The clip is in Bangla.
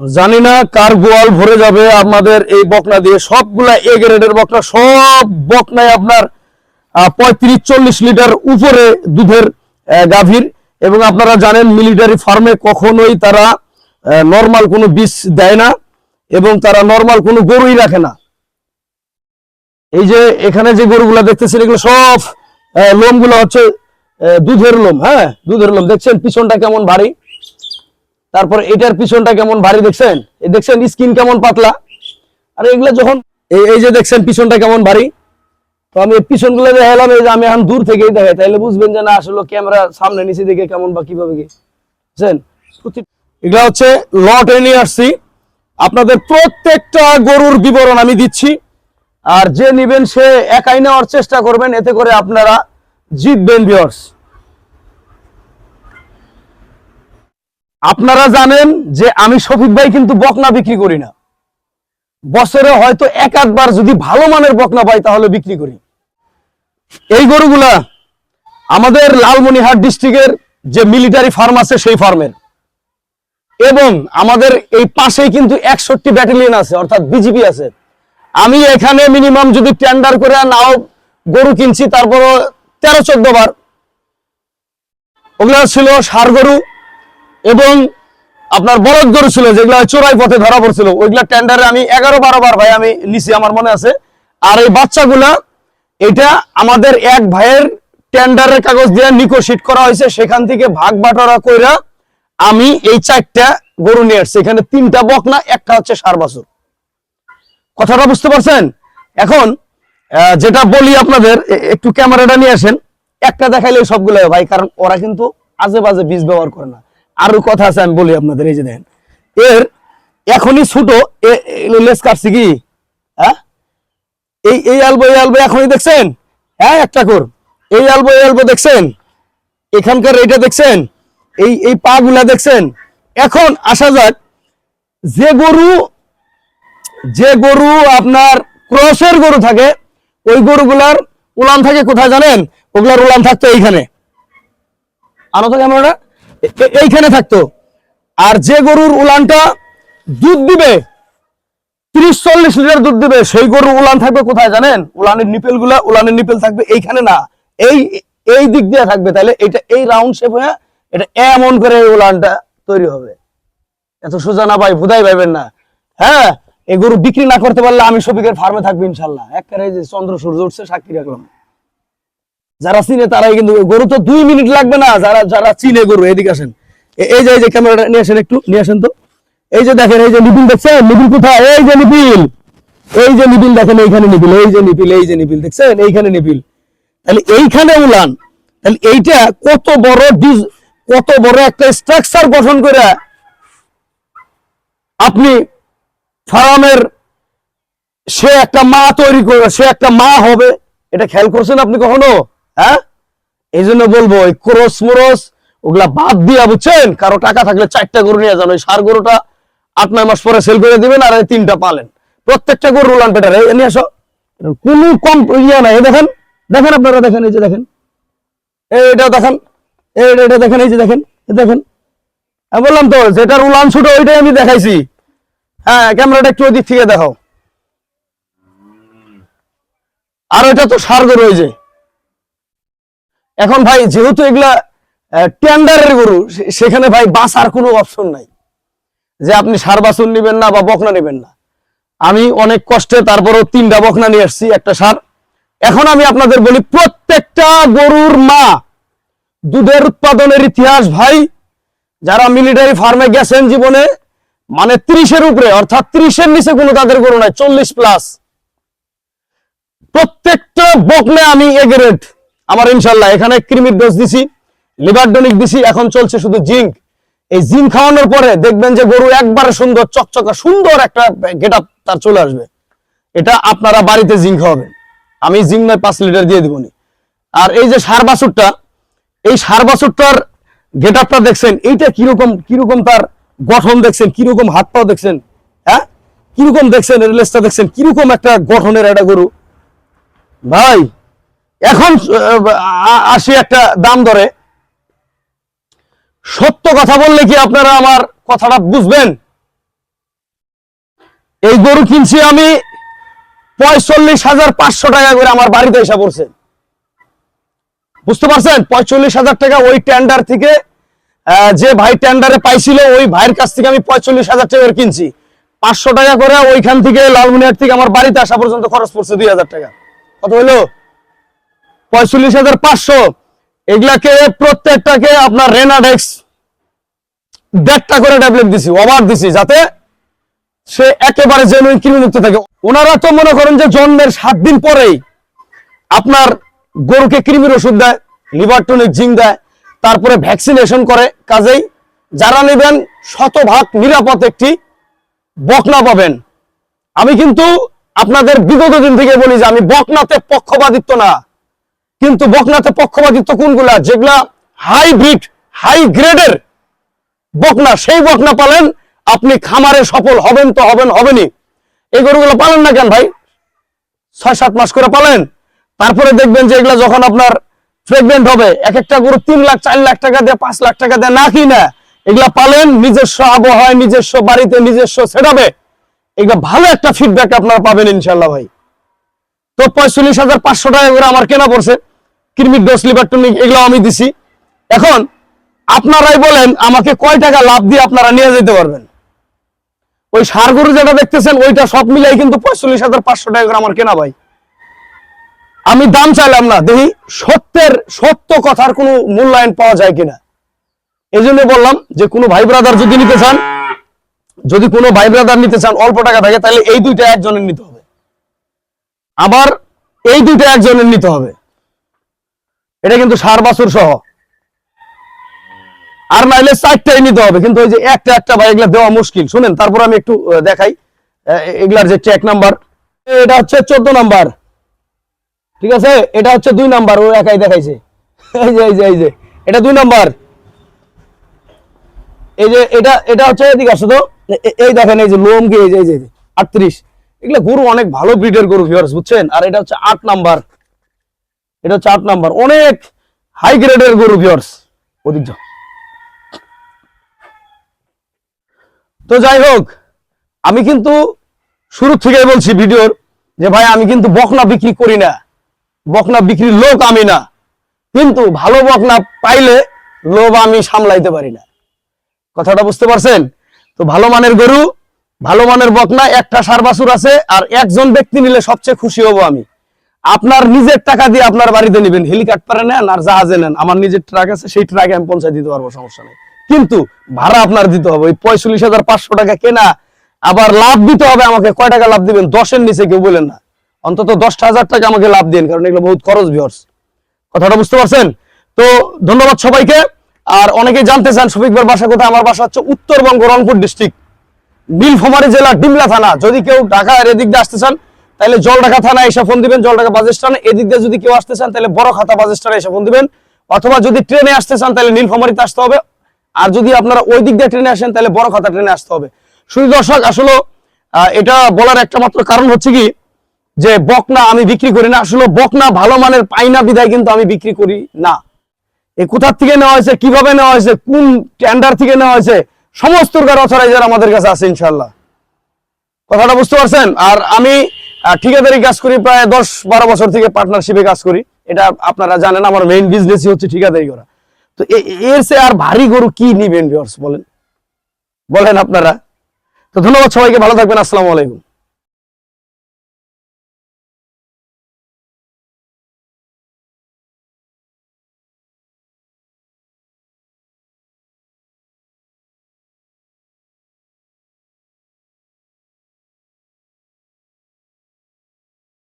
জানি না কার গোয়াল ভরে যাবে আমাদের এই বকনা দিয়ে। সবগুলা এ গ্রেডের বকনা, সব বকনায় আপনার পঁয়ত্রিশ, চল্লিশ লিটার উপরে দুধের গাভীর। এবং আপনারা জানেন মিলিটারি ফার্মে কখনোই তারা নর্মাল কোনো বীজ দেয় না এবং তারা নর্মাল কোনো গরুই রাখে না। এই যে এখানে যে গরুগুলা দেখতেছেন, এগুলো সব লোমগুলো হচ্ছে দুধের লোম হ্যাঁ দুধের লোম। দেখছেন পিছনটা কেমন ভারী? তারপর এটার পিছনটা কেমন ভারী দেখছেন? দেখছেন স্কিন কেমন পাতলা? আর এগুলো যখন এই যে দেখছেন পিছনটা কেমন ভারী? তো আমি পিছনগুলো দেখালাম, এই যে আমি এখন দূর থেকেই দেখাই। তাহলে বুঝবেন যে না, আসলে ক্যামেরা সামনে নিচে দিকে কেমন বা কীভাবে বুঝছেন? এগুলা হচ্ছে লটে নিয়ে আসছি আপনাদের প্রত্যেকটা গরুর বিবরণ আমি দিচ্ছি। আর যে নিবেন সে একাই নেওয়ার চেষ্টা করবেন, এতে করে আপনারা জিতবেন ভিউয়ার্স আপনারা জানেন যে আমি শফিক ভাই কিন্তু বকনা বিক্রি করি না। বছরে হয়তো এক আধবার যদি ভালো মানের বকনা পাই তাহলে বিক্রি করি। এই গরুগুলা আমাদের লালমনিহাট ডিস্ট্রিক্টের যে মিলিটারি ফার্ম আছে সেই ফার্মের। এবং আমাদের এই পাশেই কিন্তু একষট্টি ব্যাটালিয়ন আছে, অর্থাৎ বিজিপি আছে। আমি এখানে মিনিমাম যদি টেন্ডার করে নাও গরু কিনছি তারপর তেরো, চোদ্দ বার। ওগুলা ছিল সার গরু এবং আপনার বলদ গরু ছিল যেগুলো চোরাই পথে ধরা পড়ছিল, ওইগুলা টেন্ডারে আমি এগারো বারো বার ভাই আমি নিছি, আমার মনে আছে। আর এই বাচ্চাগুলা, এটা আমাদের এক ভাইয়ের টেন্ডারের কাগজ দিয়ে নিকোশিট করা হয়েছে, সেখান থেকে ভাগ বাটোয়ারা কইরা আমি এই চারটা গরু নিয়ে আসছি। এখানে তিনটা বক না, একটা হচ্ছে সার বাছুর। কথাটা বুঝতে পারছেন? এখন যেটা বলি আপনাদের একটু ক্যামেরাটা নিয়ে আসেন। একটা দেখাইলে সবগুলো ভাই, কারণ ওরা কিন্তু আজে বাজে বীজ ব্যবহার করে না। আরও কথা আছে, আমি বলি আপনাদের, এই যে দেখেন। এর এখনই ছোট লেস কাটছি কি? হ্যাঁ? এই এই আলবো এই আলবো এখনই দেখছেন? হ্যাঁ একটা কর। এই আলবো এই আলবো দেখছেন? এখানকার এটা দেখছেন? এই এই পা গুলা দেখছেন? এখন আসা যাক, যে গরু যে গরু আপনার ক্রসের গরু থাকে, ওই গরুগুলার উলান থাকে কোথায় জানেন? ওগুলার উলান থাকতো এইখানে। আনো তো ক্যামেরাটা। এইখানে থাকতো। আর যে গরুর উলানটা দুধ দিবে, ত্রিশ চল্লিশ লিটার দুধ দিবে, সেই গরুর উলান থাকবে কোথায় জানেন? উলানের নিপেলগুলা উলানের নিপেল থাকবে এইখানে না। এই এই দিক দিয়ে থাকবে। তাহলে এটা, এই রাউন্ড শেপ হয়ে এটা এমন করে উলানটা তৈরি হবে। এত সোজা না ভাই ভুদাই পাইবেন না। হ্যাঁ এই গরু বিক্রি না করতে পারলে আমি শফিকের ফার্মে থাকব ইনশাল্লাহ। একবারে যে চন্দ্র সূর্য উঠছে, সাক্ষী রাখলাম। যারা চিনে তারাই কিন্তু গরু তো দুই মিনিট লাগবে না, যারা যারা চিনে গরু, এদিকে আসেন। এই যে এই যে ক্যামেরাটা নিয়ে আসেন একটু, নিয়ে আসেন তো। এই যে দেখেন, এই যে নিপিল দেখছেন? নিপিল কোথায়? এই যে নিপিল। এই যে নিপিল দেখেন, এইখানে নিপিল, এই যে নিপিল, এই যে নিপিল, দেখছেন? এইখানে নিপিল। তাহলে এইখানে উলান, তাহলে এইটা কত বড় কত বড় একটা স্ট্রাকচার গঠন করে আপনি ফার্মের সে একটা মা তৈরি করবে সে একটা মা হবে, এটা খেয়াল করছেন আপনি কখনো? হ্যাঁ? এই জন্য বলব, ওই ক্রোস মোরস, ওগুলা বাদ দিয়া বুঝছেন? কারও টাকা থাকলে চারটা গরু নিয়ে যান, ওই সার গরুটা আট, নয় মাস পরে সেল করে দিবেন আর তিনটা পালেন। প্রত্যেকটা গরু উলান পেটারে। নিয়ে আসো। কোনো কম ইয়ে নাই। দেখেন দেখেন আপনারা, দেখেন, এই যে দেখেন। এই এটা দেখেন, এই এটা- দেখেন, এই যে দেখেন দেখেন। আমি বললাম তো, যেটার উলান ছোট, ওইটাই আমি দেখাইছি। হ্যাঁ ক্যামেরাটা একটু ওই দিক থেকে দেখাও। আর এটা তো সার গরু ওই যে। এখন ভাই, যেহেতু এগুলা টেন্ডারের গরু সেখানে ভাই বাসার কোনো অপশন নাই। যে আপনি সার বাছুর নিবেন না বা বকনা নিবেন না। আমি অনেক কষ্টে তারপরও তিনটা বকনা নিয়ে আসছি, একটা সার। এখন আমি আপনাদের বলি, প্রত্যেকটা গরুর মা, দুধের উৎপাদনের ইতিহাস ভাই, যারা মিলিটারি ফার্মে গেছেন জীবনে মানে ত্রিশের উপরে, অর্থাৎ ত্রিশের নিচে কোনো তাদের গরু নাই, চল্লিশ প্লাস প্রত্যেকটা বকনে আমি এগ্রেড আমার ইনশাল্লাহ এখানে ক্রিমির ডোজ দিছি লিভারডনিক দিছি, এখন চলছে শুধু জিঙ্ক। এই জিঙ্ক খাওয়ানোর পরে দেখবেন যে গরু একবারে সুন্দর, চকচকা, সুন্দর একটা গেট তার চলে আসবে। এটা আপনারা বাড়িতে জিঙ্ক খাওয়াবেন। আমি জিঙ্ক নয়, পাঁচ লিটার দিয়ে দিবনি আর এই যে সার বাছুরটা, এই সার বাছুরটার গেট আপটা দেখছেন, এইটা কীরকম কীরকম তার গঠন দেখছেন, কীরকম হাত পাও দেখছেন হ্যাঁ? কীরকম দেখছেন রেলেসটা দেখছেন, কীরকম একটা গঠনের একটা গরু। ভাই এখন আসি একটা দাম ধরে সত্য কথা বললে কি আপনারা আমার কথাটা বুঝবেন? এই গরু কিনছি আমি পঁয়তাল্লিশ হাজার পাঁচশো টাকা করে আমার বাড়িতে এসে পড়ছে। বুঝতে পারছেন? পঁয়তাল্লিশ হাজার টাকা ওই টেন্ডার থেকে যে ভাই টেন্ডারে পাইছিল, ওই ভাইয়ের কাছ থেকে আমি পঁয়তাল্লিশ হাজার টাকা কিনছি। পাঁচশো টাকা করে ওইখান থেকে লালমনিহাট থেকে আমার বাড়িতে আসা পর্যন্ত খরচ পড়ছে দুই হাজার টাকা। কত হলো পঁয়তাল্লিশ হাজার পাঁচশো। এগুলাকে প্রত্যেকটাকে আপনার রেনাডেক্স দেড়টা করে ট্যাবলেট দিছি ওভার দিছি, যাতে সে একেবারে জেনুইন কৃমিমুক্ত থাকে। ওনারা তো মনে করেন যে জন্মের সাত দিন পরেই আপনার গরুকে কৃমির ওষুধ দেয়, লিভার টনিক, জিঙ্ক দেয়, তারপরে ভ্যাকসিনেশন করে। কাজেই যারা নেবেন, শতভাগ নিরাপদ একটি বকনা পাবেন। আমি কিন্তু আপনাদের বিগত দিন থেকে বলি যে আমি বকনাতে পক্ষপাতিত্ব না। কিন্তু বকনাতে পক্ষপাতিত্ব কোনগুলা? যেগুলা হাইব্রিড, হাই গ্রেডের বকনা, সেই বকনা পালেন। আপনি খামারে সফল হবেন তো হবেন, হবেনই। এই গরুগুলো পালেন না কেন ভাই? ছয়, সাত মাস করে পালেন। তারপরে দেখবেন যে এগুলা যখন আপনার প্রেগনেন্ট হবে এক একটা গরু তিন লাখ, চার লাখ টাকা দিয়ে, পাঁচ লাখ টাকা দিয়ে না কিনা, এগুলা পালেন, নিজস্ব আবহাওয়ায়, নিজস্ব বাড়িতে, নিজস্ব সেটাবে এগুলা ভালো একটা ফিডব্যাক আপনারা পাবেন ইনশাল্লাহ ভাই। তো পঁয়তাল্লিশ হাজার পাঁচশো টাকা করে আমার কেনা পড়ছে। কৃমির ডোজ লিভার টনিক এগুলো আমি দিছি। এখন আপনারাই বলেন, আমাকে কয় টাকা লাভ দিয়ে আপনারা নিয়ে যেতে পারবেন? ওই সার গরু যেটা দেখতেছেন, ওইটা সব মিলাই কিন্তু পঁয়তাল্লিশ হাজার পাঁচশো টাকা করে আমার কেনা ভাই। আমি দাম চাইলাম না, দেখি সত্যের সত্য কথার কোনো মূল্যায়ন পাওয়া যায় কিনা। এই জন্য বললাম যে, কোনো ভাই ব্রাদার যদি নিতে চান, যদি কোনো ভাই ব্রাদার নিতে চান, অল্প টাকা থাকে, তাহলে এই দুইটা একজনের নিতে হবে। আবার এই দুইটা একজনের নিতে হবে। এটা কিন্তু সার বাছুর সহ। আর নাইলে চারটাই নিতে হবে, কিন্তু ওই যে একটা একটা ভাই এগুলা দেওয়া মুশকিল। শুনেন, তারপর আমি একটু দেখাই। এগুলার যে চেক নাম্বার এটা হচ্ছে চোদ্দ নাম্বার ঠিক আছে? এটা হচ্ছে দুই নাম্বার ও একাই দেখাইছে। এই যে এই যে এই যে, এটা দুই নাম্বার এই যে, এটা এটা হচ্ছে এদিকে আসো তো। এই দেখেন, এই যে লোম কি, এই যে এই যে আটত্রিশ। এগুলো গরু অনেক ভালো ব্রিডের গরু ভিউয়ার্স বুঝছেন? আর এটা হচ্ছে আট নাম্বার এটা আট নাম্বার। অনেক হাই গ্রেডের গরু ওদিক যাও তো যাই হোক, আমি কিন্তু শুরু থেকেই বলছি ভিডিওর যে ভাই, আমি কিন্তু বকনা বিক্রি করি না। বকনা বিক্রির লোক আমি না। কিন্তু ভালো বকনা পাইলে লোভ আমি সামলাইতে পারি না। কথাটা বুঝতে পারছেন? তো ভালো মানের গরু, ভালো মানের বকনা, একটা সার বাছুর আছে, আর একজন ব্যক্তি নিলে সবচেয়ে খুশি হব আমি। আপনার নিজের টাকা দিয়ে আপনার বাড়িতে নেবেন, হেলিকপ্টারে নেন আর জাহাজে নেন। আমার নিজের ট্রাক আছে, সেই ট্রাকে আমি পৌঁছায় দিতে পারব, সমস্যা নেই। কিন্তু ভাড়া আপনার দিতে হবে, ওই পঁয়তাল্লিশ হাজার পাঁচশো টাকা কেনা, আবার লাভ দিতে হবে আমাকে। কয় টাকা লাভ দিবেন? দশের নিচে কেউ বলেন না। অন্তত দশটা হাজার টাকা আমাকে লাভ দিন কারণ এগুলো বহুত খরচ ভিওর্স কথাটা বুঝতে পারছেন? তো ধন্যবাদ সবাইকে। আর অনেকে জানতে চান শফিকবার বাসা কোথায়? আমার বাসা হচ্ছে উত্তরবঙ্গ, রংপুর ডিস্ট্রিক্ট নীলফামারী জেলা, ডিমলা থানা। যদি কেউ ঢাকার এদিক দিয়ে আসতে চান তাহলে জলঢাকা থানা এসে ফোন দিবেন, জলঢাকা বাস স্ট্যান্ড এদিক দিয়ে যদি কেউ আসতে চান, তাহলে বড় খাতা বাস স্ট্যান্ডে এসে ফোন দিবেন। অথবা যদি ট্রেনে আসতে চান, তাহলে নীলফামারীতে আসতে হবে। আর যদি আপনারা ওই দিক দিয়ে ট্রেনে আসেন, তাহলে বড় খাতা ট্রেনে আসতে হবে। শুধু দর্শক, আসলে এটা বলার একটা মাত্র কারণ হচ্ছে কি, যে বকনা আমি বিক্রি করি না। আসলে বকনা ভালো মানের পাই না বিদায় কিন্তু আমি বিক্রি করি না। এ কোথার থেকে নেওয়া হয়েছে, কীভাবে নেওয়া হয়েছে, কোন টেন্ডার থেকে নেওয়া হয়েছে, সমস্ত অথরাইজার আমাদের কাছে আছে ইনশাল্লাহ কথাটা বুঝতে পারছেন? আর আমি ঠিকাদারি কাজ করি প্রায় দশ বারো বছর থেকে পার্টনারশিপে কাজ করি। এটা আপনারা জানেন, আমার মেইন বিজনেসই হচ্ছে ঠিকাদারি করা। তো এর সে আর ভারী গরু কি নিবেন বলেন? বলেন আপনারা। তো ধন্যবাদ সবাইকে, ভালো থাকবেন, আসসালামু আলাইকুম।